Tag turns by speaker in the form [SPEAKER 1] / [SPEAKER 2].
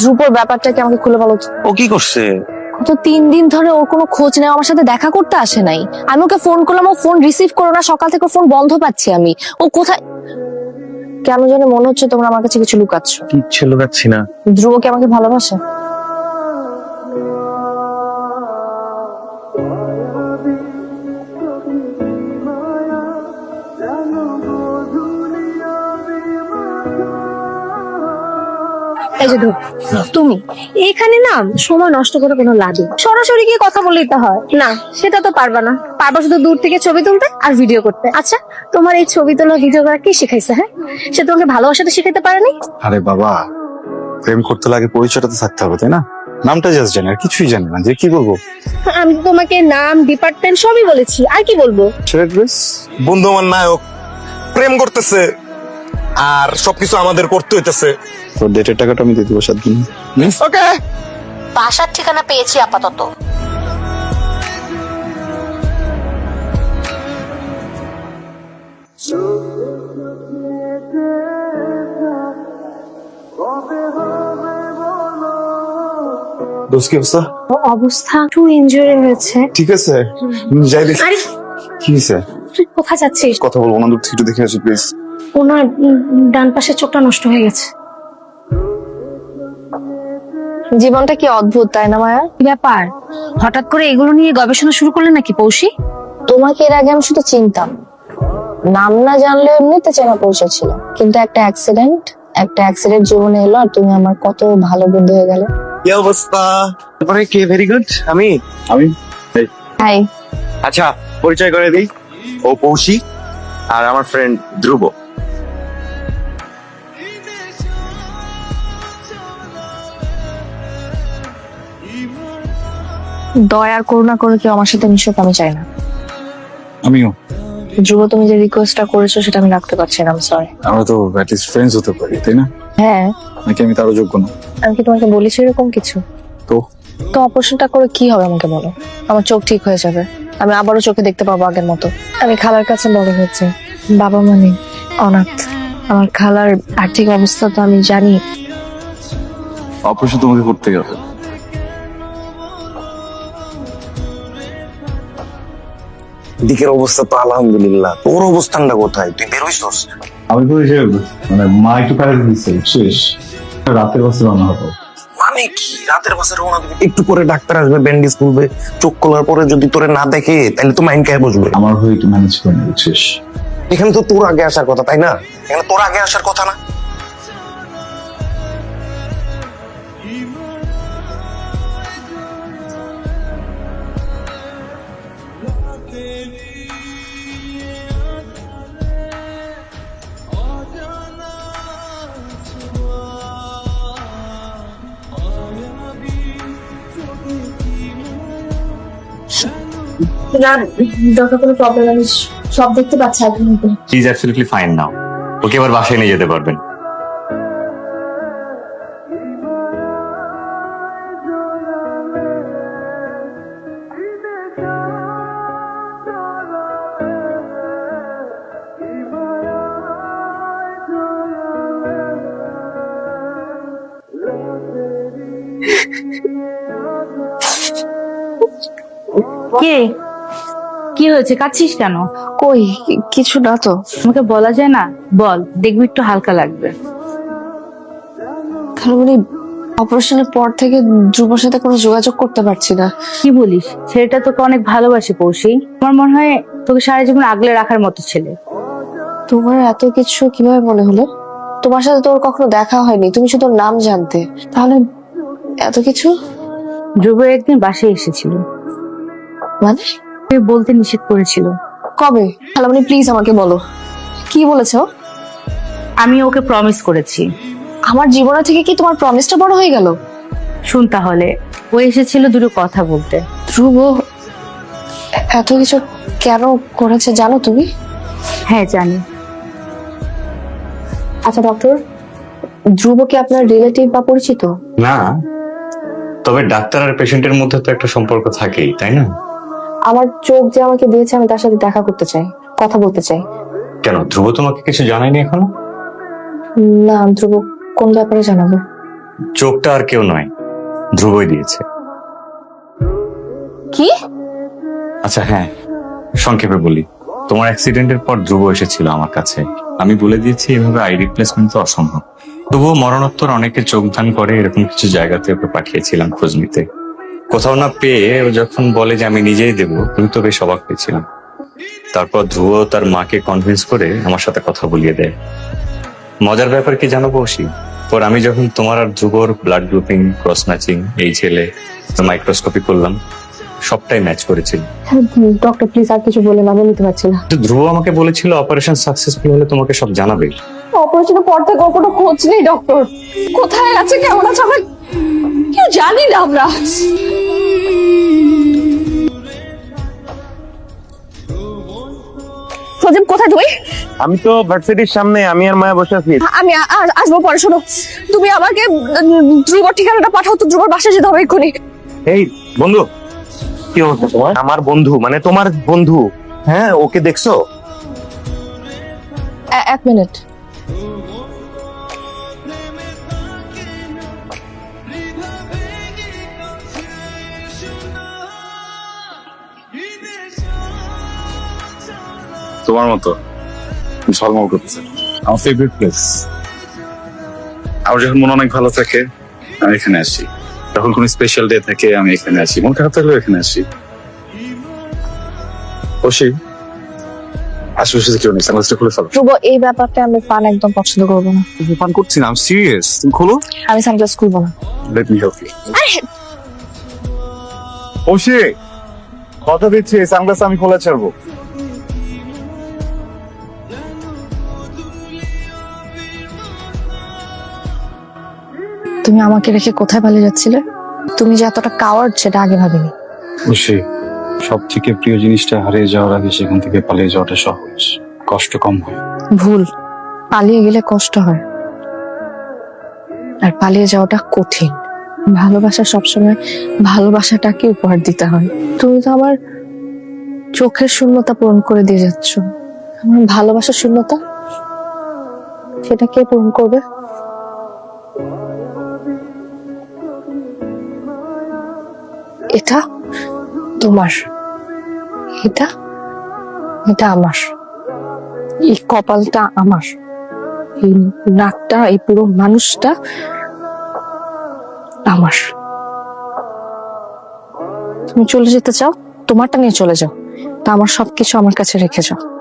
[SPEAKER 1] ধ্রুবর ব্যাপারটা কি আমাকে খুলে বলো তো?
[SPEAKER 2] ও কি করছে?
[SPEAKER 1] তো তিন দিন ধরে ওর কোনো খোঁজ নেই আমার সাথে দেখা করতে আসে নাই। আমি ওকে ফোন করলাম ও ফোন রিসিভ করো না সকাল থেকে ফোন বন্ধ পাচ্ছি আমি। ও কোথায় কেন জানি মনে হচ্ছে তোমরা আমার কাছে কিছু লুকাচ্ছ।
[SPEAKER 2] কিচ্ছু লুকাচ্ছি না।
[SPEAKER 1] ধ্রুব কি আমাকে ভালোবাসে? তুমি, এখানে না সময় নষ্ট করে কোনো লাভ। সরাসরি গিয়ে কথা বললেই তো হয়। না, সেটা তো পারবা না। পারবা শুধু দূর থেকে ছবি তুলতে আর ভিডিও করতে। আচ্ছা তোমার এই ছবি তোলা ভিডিও করা কি শিখাইছে হ্যাঁ? সে তোমাকে ভালোবাসাটা শিখাইতে পারেনি?
[SPEAKER 3] আরে বাবা, প্রেম করতে লাগে পরিচয়টা তো থাকতে হবে, তাই না? নামটা জাস্ট জানি আর কিছুই জানি না যে কি বলব?
[SPEAKER 1] আমি তো তোমাকে নাম ডিপার্টমেন্ট সবই বলেছি আর কি বলব?
[SPEAKER 3] ছেলের ড্রেস
[SPEAKER 4] বন্ধু আমার নায়ক প্রেম করতেছে আর সবকিছু আমাদের করতে হইতেছে।
[SPEAKER 3] তো ডেটের টাকাটা আমি দিয়ে দেবো সাত দিন।
[SPEAKER 4] ওকে
[SPEAKER 1] বাসার ঠিকানা পেয়েছি আপাতত।
[SPEAKER 3] দোষ কি অবস্থা?
[SPEAKER 1] অবস্থা ইনজুরি হয়েছে।
[SPEAKER 3] ঠিক আছে। যাই দেখি।
[SPEAKER 1] আরে
[SPEAKER 3] কি হয়েছে?
[SPEAKER 1] তুই কোথায় যাচ্ছিস?
[SPEAKER 3] কথা বলব না দূর থেকে একটু দেখে আসি প্লিজ
[SPEAKER 1] ওনার ডান পাশের চোখটা নষ্ট হয়ে গেছে। জীবনটা কি অদ্ভুত তাই না মায়া?
[SPEAKER 5] ব্যাপার? হঠাৎ করে এগুলো নিয়ে গবেষণা শুরু করলে নাকি পৌষি?
[SPEAKER 1] তোমাকে এর আগে আমি শুধু চিনতাম। নাম না জানলে এমনিতে চেনা পরিচয় ছিল। কিন্তু একটা অ্যাক্সিডেন্ট একটা অ্যাক্সিডেন্ট জীবনে এলো আর তুমি আমার কত ভালো বন্ধু হয়ে গেলে।
[SPEAKER 2] কি অবস্থা? তারপরে কে? ভেরি গুড আমি?
[SPEAKER 3] আমি?
[SPEAKER 1] হাই
[SPEAKER 2] আচ্ছা পরিচয় করে দিই। ও পৌশি আর আমার ফ্রেন্ড ধ্রুব।
[SPEAKER 1] দয়ার করুণা করে কেউ আমার সাথে মিশুক আমি চাই না।
[SPEAKER 3] আমিও।
[SPEAKER 1] ধ্রুব তুমি যে রিকোয়েস্টটা করেছ সেটা আমি রাখতে পারছি না সরি
[SPEAKER 3] আমরা তো অ্যাটলিস্ট ফ্রেন্ডস হতে পারি তাই না?
[SPEAKER 1] হ্যাঁ।
[SPEAKER 3] নাকি আমি তারও যোগ্য না?
[SPEAKER 1] আমি কি তোমাকে বলেছি এরকম কিছু?
[SPEAKER 3] তো?
[SPEAKER 1] তো অপারেশনটা করে কি হবে আমাকে বলো? আমার চোখ ঠিক হয়ে যাবে। আমি আবারও চোখে দেখতে পাবো আগের মতো। আমি খালার কাছে বড় হয়েছে। বাবা মানে অনাথ। আমার খালার আর্থিক অবস্থা তো আমি জানি।
[SPEAKER 3] অপারেশন তোমাকে করতে হবে।
[SPEAKER 2] দিকের অবস্থা তো আলহামদুলিল্লাহ। তোর অবস্থানটা কোথায়? তুই বেরোইছস
[SPEAKER 6] আমি তো যে মানে মা একটু প্যারেন্ট দিচ্ছে শেষ রাতের বাসে রওনা হব।
[SPEAKER 2] মানে কি? রাতের বাসে রওনা দিবি একটু পরে ডাক্তার আসবে ব্যান্ডেজ খুলবে চোখ খোলার পরে যদি তোরে না দেখে তাহলে তো মাইন্ড খেয়ে বসবে।
[SPEAKER 6] আমার হয়ে একটু ম্যানেজ করে নিচ্ছিস শেষ।
[SPEAKER 2] এখানে তো তোর আগে আসার কথা তাই না? এখানে তোর আগে আসার কথা না?
[SPEAKER 1] না যত কোনো প্রবলেম আমি সব দেখতে পাচ্ছি আগের মতো
[SPEAKER 7] he is absolutely fine now okay এবার বাসায় নিয়ে যেতে পারবেন।
[SPEAKER 5] কে? কি হয়েছে? কাঁদছিস কেন?
[SPEAKER 1] কই? কিছু না তো।
[SPEAKER 5] আমাকে বলা যায় না? বল দেখবি একটু হালকা লাগবে।
[SPEAKER 1] অপারেশনের পর থেকে ধ্রুবর সাথে কোনো যোগাযোগ করতে পারছি না।
[SPEAKER 5] কি বলিস? ছেলেটা তোকে অনেক ভালোবাসে পৌষি। আমার মনে হয় তোকে সারা জীবন আগলে রাখার মতো ছেলে।
[SPEAKER 1] তোমার এত কিছু কীভাবে মনে হলো? তোমার সাথে তোর কখনো দেখা হয়নি। তুমি শুধু নাম জানতে। তাহলে এত কিছু?
[SPEAKER 5] ধ্রুব একদিন বাসায় এসেছিল।
[SPEAKER 1] মানে
[SPEAKER 5] বলতে নিষেধ করেছিল।
[SPEAKER 1] কবে? খালামণি প্লিজ আমাকে বলো। কি বলেছ?
[SPEAKER 5] আমি ওকে প্রমিস করেছি।
[SPEAKER 1] আমার জীবনে থেকে কি তোমার প্রমিসটা বড় হয়ে গেল?
[SPEAKER 5] শুন তাহলে ও এসেছিল দুটো কথা বলতে।
[SPEAKER 1] ধ্রুব এত কিছু কেন করেছে জানো তুমি?
[SPEAKER 5] হ্যাঁ জানি।
[SPEAKER 1] আচ্ছা ডক্টর ধ্রুব কি আপনার রিলেটিভ বা পরিচিত?
[SPEAKER 3] না
[SPEAKER 7] তবে ডাক্তার আর পেশেন্টের মধ্যে তো একটা সম্পর্ক থাকেই তাই না?
[SPEAKER 1] আমার চোখ যে আমাকে দিয়েছে আমি তার সাথে দেখা করতে চাই কথা বলতে চাই।
[SPEAKER 7] কেন ধ্রুব তোমাকে কিছু জানায়নি এখনও?
[SPEAKER 1] না ধ্রুব কোন ব্যাপারে জানাব?
[SPEAKER 7] চোখটা আর কেউ নয় ধ্রুবই দিয়েছে।
[SPEAKER 1] কি?
[SPEAKER 7] আচ্ছা হ্যাঁ সংক্ষেপে বলি। তোমার অ্যাক্সিডেন্টের পর ধ্রুব এসেছিল আমার কাছে। আমি বলে দিয়েছি এভাবে আই রিপ্লেসমেন্ট তো অসম্ভব। তবুও মরণোত্তর অনেকে চোখ দান করে এরকম কিছু জায়গাতে ওকে পাঠিয়েছিলাম খোঁজ নিতে। কোথাও না পেয়ে ও যখন বলে যে আমি নিজেই দেবো তুমি তো বেশ অবাক হয়েছিলাম। তারপর ধ্রুব তার মাকে কনভিন্স করে আমার সাথে কথা বলিয়ে দেয়। মজার ব্যাপার কি জানো বসি? পর আমি যখন তোমার আর ধ্রুবর ব্লাড গ্রুপিং ক্রস ম্যাচিং এই ছেলে মাইক্রোস্কোপি করলাম সবটাই ম্যাচ করেছিল।
[SPEAKER 1] ডক্টর প্লিজ আর কিছু বলে না আমি নিতে পারছি না।
[SPEAKER 7] ধ্রুব আমাকে বলেছিল অপারেশন সাকসেসফুল হলে তোমাকে সব জানাবে।
[SPEAKER 1] অপারেশনের পর থেকে কোনো খোঁজ নেই ডক্টর কোথায় আছে কেমন আছে আমরা কেউ জানি না আমরা। সজীব কোথায় তুমি?
[SPEAKER 4] আমি তো ভার্সিটির সামনে আমি আর মায়া বসে আছি।
[SPEAKER 1] আমি আসব পরে শোনো। তুমি আমাকে ধ্রুবর ঠিকানাটা পাঠাও তো ধ্রুবর বাসায় যেতে হবে এক্ষুনি।
[SPEAKER 4] এই বন্ধু কি অবস্থা তোমার? আমার বন্ধু মানে তোমার বন্ধু। হ্যাঁ ওকে দেখছ?
[SPEAKER 1] এক মিনিট।
[SPEAKER 3] তোমার মতো। ঝলমল করতেছে। আমার ফেভারিট প্লেস আমার যখন মন অনেক ভালো থাকে আমি এখানে আসি। যখন কোনো স্পেশাল ডে থাকে আমি এখানে আসি। মন খারাপ থাকলেও এখানে আসি। আশেপাশে কেউ নেই। সানগ্লাসটা খুলে ফেলো।
[SPEAKER 1] ধ্রুব এই ব্যাপারটা আমি পান একদম পছন্দ করব না।
[SPEAKER 3] ফান করছি না আমি সিরিয়াস তুমি খোলো।
[SPEAKER 1] আমি সানগ্লাস খুলবো না।
[SPEAKER 3] লেট মি হেল্প ইউ কথা দিচ্ছি সানগ্লাস আমি খোলা ছাড়বো।
[SPEAKER 1] তুমি আমাকে রেখে কোথায় পালিয়ে যাচ্ছিলে? তুমি যে এতটা কাওয়ার্ড সেটা আগে ভাবিনি।
[SPEAKER 3] সব থেকে প্রিয় জিনিসটা হারিয়ে যাওয়ার আগে সেখান থেকে পালিয়ে যাওয়াটা সহজ। কষ্ট কম হয়।
[SPEAKER 1] ভুল। পালিয়ে গেলে কষ্ট হয়। আর পালিয়ে যাওয়াটা কঠিন। ভালোবাসা সবসময় ভালোবাসাটাকে উপহার দিতে হয়। তুমি তো আমার চোখের শূন্যতা পূরণ করে দিয়ে যাচ্ছ। আমার ভালোবাসার শূন্যতা সেটা কে পূরণ করবে? এটা তোমার। এটা এটা আমার। এই কপালটা আমার। এই নাকটা, এই পুরো মানুষটা আমার। তুমি চলে যেতে চাও, তোমারটা নিয়ে চলে যাও। তা আমার সবকিছু আমার কাছে রেখে যাও।